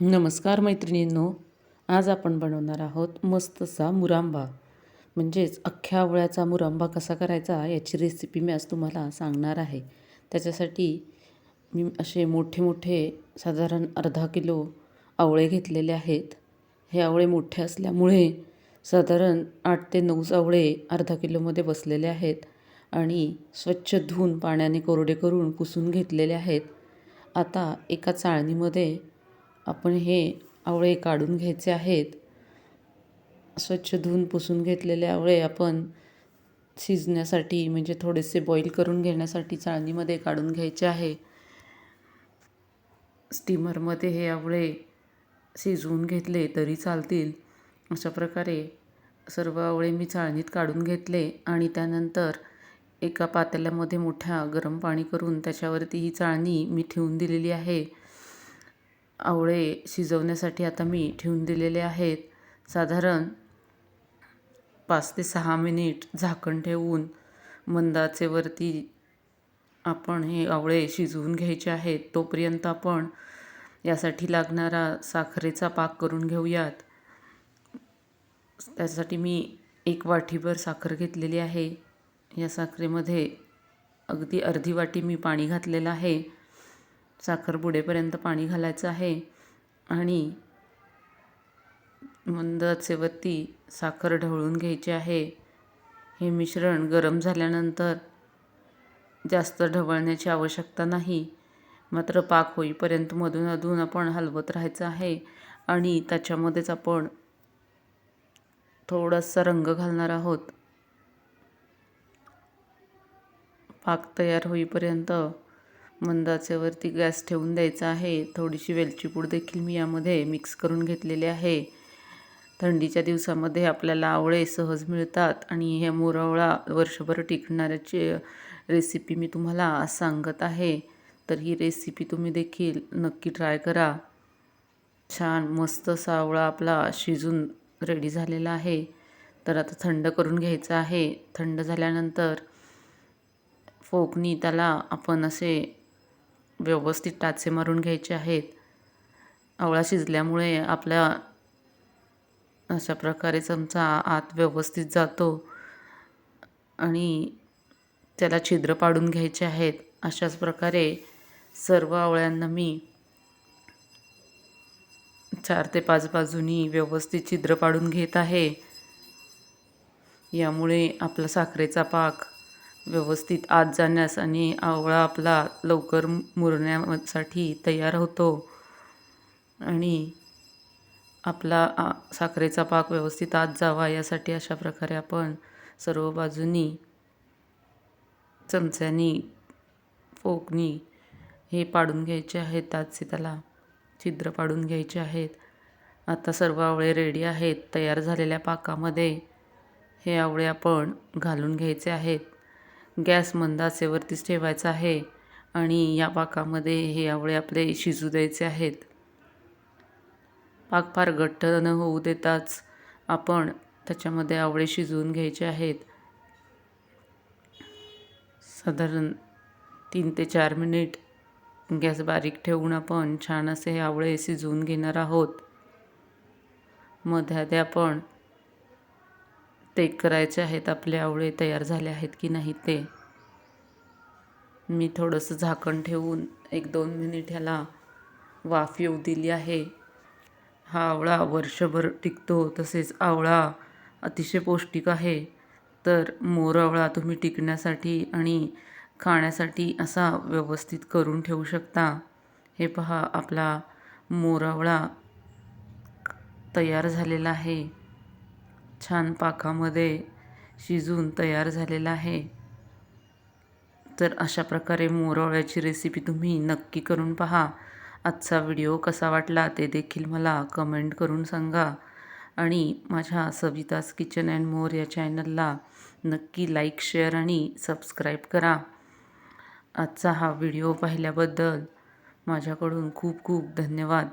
नमस्कार मैत्रिणींनो आज आपण बनवणार आहोत मस्तसा मुरांबा. म्हणजेच अख्ख्या आवळ्याचा मुरांबा कसा करायचा याची रेसिपी मी आज तुम्हाला सांगणार आहे. त्याच्यासाठी मी असे मोठे मोठे साधारण अर्धा किलो आवळे घेतलेले आहेत. हे आवळे मोठे असल्यामुळे साधारण आठ ते नऊ आवळे अर्धा किलोमध्ये बसलेले आहेत आणि स्वच्छ धुवून पाण्याने कोरडे करून पुसून घेतलेले आहेत. आता एका चाळणीमध्ये आपण हे आवळे काढून घ्यायचे आहेत. स्वच्छ धुवून पुसून घेतलेले आवळे आपण शिजण्यासाठी म्हणजे थोडेसे बॉईल करून घेण्यासाठी चाळणीमध्ये काढून घ्यायचे आहे. स्टीमरमध्ये हे आवळे शिजवून घेतले तरी चालतील. अशा प्रकारे सर्व आवळे मी चाळणीत काढून घेतले आणि त्यानंतर एका पातेल्यामध्ये मोठ्या गरम पाणी करून त्याच्यावरती ही चाळणी मी ठेवून दिलेली आहे. आवळे शिजवण्यासाठी आता मी ठेवून दिलेले आहेत. साधारण पाच ते सहा मिनिट झाकण ठेवून मंदाचेवरती आपण हे आवळे शिजवून घ्यायचे आहेत. तोपर्यंत आपण यासाठी लागणारा साखरेचा पाक करून घेऊयात. त्यासाठी मी एक वाटीभर साखर घेतलेली आहे. या साखरेमध्ये अगदी अर्धी वाटी मी पाणी घातलेलं आहे. साखर बुडेपर्यंत पाणी घालायचं आहे आणि मंद आचेवरती साखर ढवळून घ्यायची आहे. हे मिश्रण गरम झाल्यानंतर जास्त ढवळण्याची आवश्यकता नाही. मात्र पाक होईपर्यंत मधून अधून आपण हलवत राहायचं आहे आणि त्याच्यामध्येच आपण थोडासा रंग घालणार आहोत. पाक तयार होईपर्यंत मंदाचेवरती गॅस ठेवून द्यायचा आहे. थोडीशी वेलची पूड देखील मी यामध्ये मिक्स करून घेतलेली आहे. थंडीच्या दिवसामध्ये आपल्याला आवळे सहज मिळतात आणि हे मोरावळा वर्षभर टिकणाऱ्याची रेसिपी मी तुम्हाला सांगत आहे. तर ही रेसिपी तुम्ही देखील नक्की ट्राय करा. छान मस्त सावळा आपला शिजून रेडी झालेला आहे. तर आता थंड करून घ्यायचं आहे. थंड झाल्यानंतर फोकनी त्याला आपण असे व्यवस्थित टाचे मारून घ्यायचे आहेत. आवळा शिजल्यामुळे आपल्या अशा प्रकारे चमचा आत व्यवस्थित जातो आणि त्याला छिद्र पाडून घ्यायचे आहेत. अशाच प्रकारे सर्व आवळ्यांना मी चार ते पाच बाजूनी व्यवस्थित छिद्र पाडून घेत आहे. यामुळे आपला साखरेचा पाक व्यवस्थित आत जाण्यास आणि आवळा आपला लवकर मुरण्यासाठी तयार होतो. आणि आपला साखरेचा पाक व्यवस्थित आत जावा यासाठी अशा प्रकारे आपण सर्व बाजूनी चमच्यानी फोकनी हे पाडून घ्यायचे आहेत. ताचे त्याला छिद्र पाडून घ्यायचे आहेत. आता सर्व आवळे रेडी आहेत. तयार झालेल्या पाकामध्ये हे आवळे आपण घालून घ्यायचे आहेत. गॅस मंद आचेवरतीच ठेवायचा आहे आणि या पाकामध्ये हे आवळे आपले शिजू द्यायचे आहेत. पाक फार घट्ट न होऊ देताच आपण त्याच्यामध्ये आवळे शिजवून घ्यायचे आहेत. साधारण तीन ते चार मिनिट गॅस बारीक ठेवून आपण छान असे हे आवळे शिजवून घेणार आहोत. मध्ये आपण ते करायचे आहेत आपले आवळे तयार झाले आहेत की नाही ते मी थोडंसं झाकण ठेवून एक दोन मिनिट ह्याला वाफ येऊ दिली आहे. हा आवळा वर्षभर टिकतो तसेच आवळा अतिशय पौष्टिक आहे. तर मोर आवळा तुम्ही टिकण्यासाठी आणि खाण्यासाठी असा व्यवस्थित करून ठेवू शकता. हे पहा आपला मोरावळा तयार झालेला आहे. छान पाकामध्ये शिजून तयार झालेला आहे. तर अशा प्रकारे मोरवळ्याची रेसिपी तुम्ही नक्की करून पहा. आजचा व्हिडिओ कसा वाटला ते देखील मला कमेंट करून सांगा. आणि माझ्या सविताज किचन अँड मोर या चॅनलला नक्की लाईक शेअर आणि सबस्क्राईब करा. आजचा हा व्हिडिओ पाहिल्याबद्दल माझ्याकडून खूप खूप धन्यवाद.